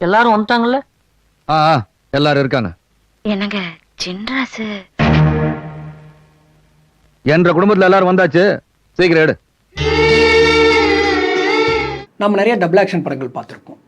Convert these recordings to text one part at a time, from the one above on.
எல்லாரும் வந்துட்டாங்கல்ல? ஆ ஆ, எல்லாரும் இருக்காங்க. என்னங்க சின்ராசு? என்ற குடும்பத்துல எல்லாரும் வந்தாச்சு. சீக்கிரம் எடு. நம்ம நிறைய டபுள் ஆக்ஷன் படங்கள் பார்த்துருப்போம்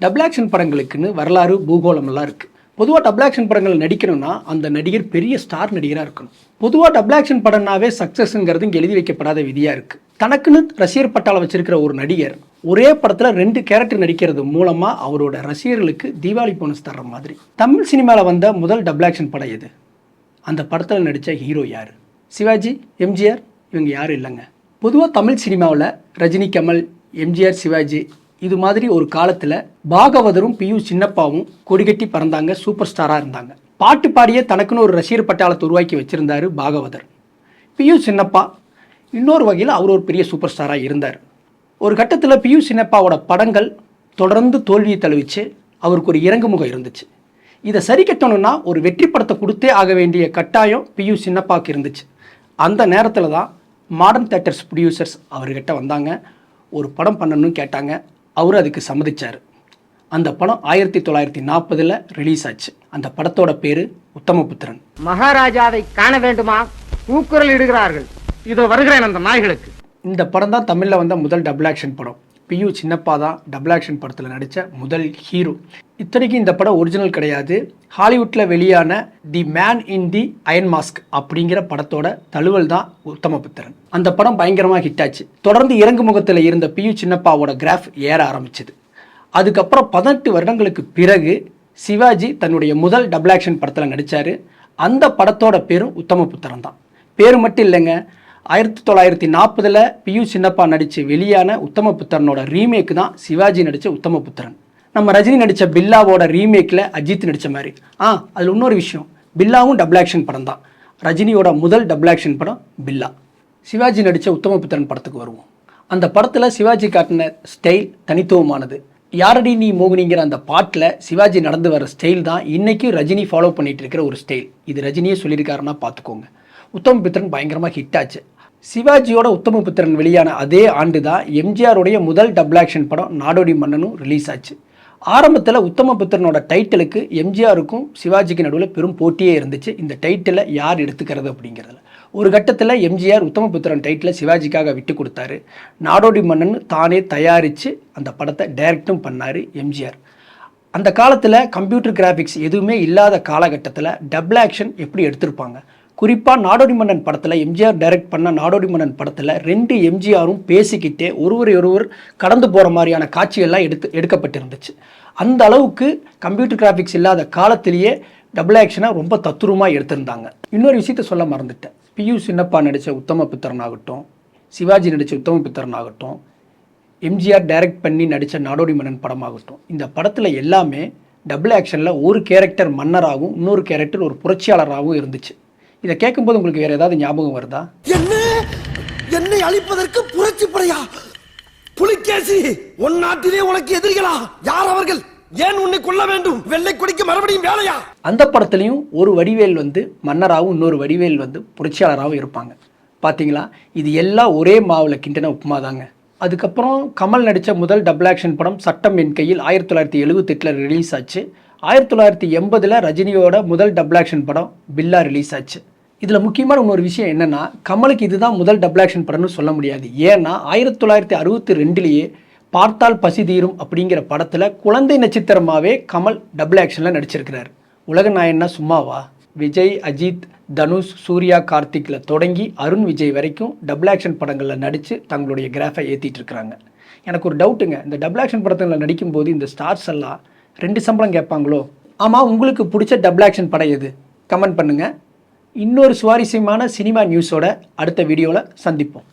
டபுள் ஆக்ஷன் படங்களுக்குன்னு வரலாறு பூகோளம் எல்லாம் இருக்குது பொதுவாக டபுள் ஆக்ஷன் படங்கள் நடிக்கணும்னா அந்த நடிகர் பெரிய ஸ்டார் நடிகராக இருக்கணும். பொதுவாக டபுள் ஆக்ஷன் படம்னாவே சக்ஸஸ்ங்கிறது இங்கே எழுதி வைக்கப்படாத விதியாக இருக்குது தனக்குன்னு ரசிகர் பட்டாளம் வச்சிருக்கிற ஒரு நடிகர் ஒரே படத்தில் ரெண்டு கேரக்டர் நடிக்கிறது மூலமாக அவரோட ரசிகர்களுக்கு தீபாவளி போனஸ் தர்ற மாதிரி. தமிழ் சினிமாவில் வந்த முதல் டபுள் ஆக்ஷன் படம் எது? அந்த படத்தில் நடித்த ஹீரோ யார்? சிவாஜி எம்ஜிஆர் இவங்க யாரும் இல்லைங்க. பொதுவாக தமிழ் சினிமாவில் ரஜினி கமல் எம்ஜிஆர் சிவாஜி இது மாதிரி ஒரு காலத்தில் பாகவதரும் பியு சின்னப்பாவும் கொடிகட்டி பறந்தாங்க சூப்பர் ஸ்டாராக இருந்தாங்க. பாட்டு பாடியே தனக்குன்னு ஒரு ரசிகர் பட்டாளத்தை உருவாக்கி வச்சுருந்தார் பாகவதர். பியு சின்னப்பா இன்னொரு வகையில் அவர் ஒரு பெரிய சூப்பர் ஸ்டாராக இருந்தார். ஒரு கட்டத்தில் பியு சின்னப்பாவோட படங்கள் தொடர்ந்து தோல்வியை தழுவிச்சு அவருக்கு ஒரு இறங்குமுகம் இருந்துச்சு. இதை சரி கட்டணும்னா ஒரு வெற்றி படத்தை கொடுத்தே ஆக வேண்டிய கட்டாயம் பியு சின்னப்பாவுக்கு இருந்துச்சு. அந்த நேரத்தில் தான் மாடர்ன் தேட்டர்ஸ் ப்ரொடியூசர்ஸ் அவர்கிட்ட வந்தாங்க. ஒரு படம் பண்ணணும்னு கேட்டாங்க. அவர் அதுக்கு சம்மதிச்சார். அந்த படம் ஆயிரத்தி தொள்ளாயிரத்தி நாற்பதில் ரிலீஸ் ஆச்சு. அந்த படத்தோட பேர் உத்தமபுத்திரன். மகாராஜாவை காண வேண்டுமா? கூக்குரல் இடுகிறார்கள். இதோ வருகிறேன் அந்த நாய்களுக்கு. இந்த படம் தான் தமிழில் வந்த முதல் டபுள் ஆக்ஷன் படம். பியு சின்னப்பா தான் டபுள் ஆக்ஷன் படத்தில் நடித்த முதல் ஹீரோ இத்தனைக்கும் இந்த படம் ஒரிஜினல் கிடையாது. ஹாலிவுட்டில் வெளியான the man in the iron mask அப்படிங்கிற படத்தோட தழுவல் தான் உத்தமபுத்திரன் அந்த படம் பயங்கரமாக ஹிட் ஆச்சு. தொடர்ந்து இறங்கு முகத்தில் இருந்த பியு சின்னப்பாவோட கிராஃப் ஏற ஆரம்பிச்சது. அதுக்கப்புறம் பதினெட்டு வருடங்களுக்கு பிறகு சிவாஜி தன்னுடைய முதல் டபுள் ஆக்ஷன் படத்தில் நடித்தார் அந்த படத்தோட பேரும் உத்தமபுத்திரன் தான். பேர் மட்டும் இல்லைங்க ஆயிரத்தி தொள்ளாயிரத்தி நாற்பதில் பியு சின்னப்பா நடித்து வெளியான உத்தம புத்தரனோட ரீமேக் தான் சிவாஜி நடித்த உத்தம புத்திரன். நம்ம ரஜினி நடித்த பில்லாவோட ரீமேக்கில் அஜித் நடித்த மாதிரி. ஆ அதில் இன்னொரு விஷயம். பில்லாவும் டபுள் ஆக்ஷன் படம் தான். ரஜினியோட முதல் டபுள் ஆக்ஷன் படம் பில்லா. சிவாஜி நடித்த உத்தம புத்திரன் படத்துக்கு வருவோம். அந்த படத்தில் சிவாஜி காட்டின ஸ்டைல் தனித்துவமானது. யாரடி நீ மோகினிங்கிற அந்த பாட்டில் சிவாஜி நடந்து வர ஸ்டைல் தான் இன்றைக்கும் ரஜினி ஃபாலோ பண்ணிகிட்டு இருக்கிற ஒரு ஸ்டைல் இது ரஜினியே சொல்லியிருக்காருன்னா பார்த்துக்கோங்க உத்தமபுத்திரன் பயங்கரமாக ஹிட் ஆச்சு. சிவாஜியோட உத்தம புத்திரன் வெளியான அதே ஆண்டு தான் எம்ஜிஆருடைய முதல் டபுள் ஆக்ஷன் படம் நாடோடி மன்னனும் ரிலீஸ் ஆச்சு. ஆரம்பத்தில் உத்தம புத்திரனோட டைட்டிலுக்கு எம்ஜிஆருக்கும் சிவாஜிக்கு நடுவில் பெரும் போட்டியே இருந்துச்சு. இந்த டைட்டிலை யார் எடுத்துக்கிறது அப்படிங்கிறதுல. ஒரு கட்டத்தில் எம்ஜிஆர் உத்தமபுத்திரன் டைட்டிலை சிவாஜிக்காக விட்டு கொடுத்தாரு. நாடோடி மன்னன் தானே தயாரித்து அந்த படத்தை டைரக்டும் பண்ணார் எம்ஜிஆர். அந்த காலத்தில் கம்ப்யூட்டர் கிராஃபிக்ஸ் எதுவுமே இல்லாத காலகட்டத்தில் டபுள் ஆக்ஷன் எப்படி எடுத்திருப்பாங்க? குறிப்பாக நாடோடி மன்னன் படத்தில் எம்ஜிஆர் டைரக்ட் பண்ண நாடோடி மன்னன் படத்தில் ரெண்டு எம்ஜிஆரும் பேசிக்கிட்டே ஒருவரை ஒருவர் கடந்து போகிற மாதிரியான காட்சிகள்லாம் எடுத்து எடுக்கப்பட்டிருந்துச்சு. அந்த அளவுக்கு கம்ப்யூட்டர் கிராஃபிக்ஸ் இல்லாத காலத்திலேயே டபுள் ஆக்ஷனை ரொம்ப தத்துரூமாக எடுத்திருந்தாங்க. இன்னொரு விஷயத்த சொல்ல மறந்துட்டேன். பியூ சின்னப்பா நடித்த உத்தம புத்திரன் ஆகட்டும் சிவாஜி நடித்த உத்தம புத்திரன் ஆகட்டும் எம்ஜிஆர் டைரக்ட் பண்ணி நடித்த நாடோடி மன்னன் படமாகட்டும் இந்த படத்தில் எல்லாமே டபுள் ஆக்ஷனில் ஒரு கேரக்டர் மன்னராகவும் இன்னொரு கேரக்டர் ஒரு புரட்சியாளராகவும் இருந்துச்சு. இதை கேட்கும்போது உங்களுக்கு வேறு ஏதாவது ஞாபகம் வருதா? என்ன? என்னை அழிப்பதற்கு புரட்சி படையா புலிகேசி உன் நாட்டிலே உனக்கு எதிரிகளா? யார் அவர்கள்? ஏன் உன்னை கொல்ல வேண்டும்? வெள்ளை கொடிக்கு மறுபடியும் வேலையா? அந்த படத்துலையும் ஒரு வடிவேல் வந்து மன்னராகவும் இன்னொரு வடிவேல் வந்து புரட்சியாளராகவும் இருப்பாங்க. பார்த்தீங்களா இது எல்லாம் ஒரே மாவில் கிண்டின உப்புமா தாங்க. அதுக்கப்புறம் கமல் நடித்த முதல் டபுள் ஆக்ஷன் படம் சட்டம் என் கையில் ஆயிரத்தி தொள்ளாயிரத்தி எழுபத்தெட்டில் ரிலீஸ் ஆச்சு. ஆயிரத்தி தொள்ளாயிரத்தி எண்பதில் ரஜினியோட முதல் டபுள் ஆக்ஷன் படம் பில்லா ரிலீஸ் ஆச்சு. இதில் முக்கியமான இன்னொரு விஷயம் என்னென்னா கமலுக்கு இதுதான் முதல் டபுள் ஆக்ஷன் படம்னு சொல்ல முடியாது. ஏன்னா ஆயிரத்தி தொள்ளாயிரத்தி அறுபத்தி ரெண்டுலேயே பார்த்தால் பசி தீரும் அப்படிங்கிற படத்தில் குழந்தை நட்சத்திரமாகவே கமல் டபுள் ஆக்ஷனில் நடிச்சிருக்கிறார். உலக நாயன்னா சும்மாவா? விஜய் அஜித் தனுஷ் சூர்யா கார்த்திக்கில் தொடங்கி அருண் விஜய் வரைக்கும் டபுள் ஆக்ஷன் படங்களில் நடித்து தங்களுடைய கிராஃபை ஏற்றிட்டு இருக்கிறாங்க. எனக்கு ஒரு டவுட்டுங்க இந்த டபுள் ஆக்ஷன் படத்தில் நடிக்கும்போது இந்த ஸ்டார்ஸ் எல்லாம் ரெண்டு சம்பளம் கேட்பாங்களோ? ஆமாம் உங்களுக்கு பிடிச்ச டபுள் ஆக்ஷன் படம் எது? கமெண்ட் பண்ணுங்கள் இன்னொரு சுவாரஸ்யமான சினிமா நியூஸோட அடுத்த வீடியோவில் சந்திப்போம்.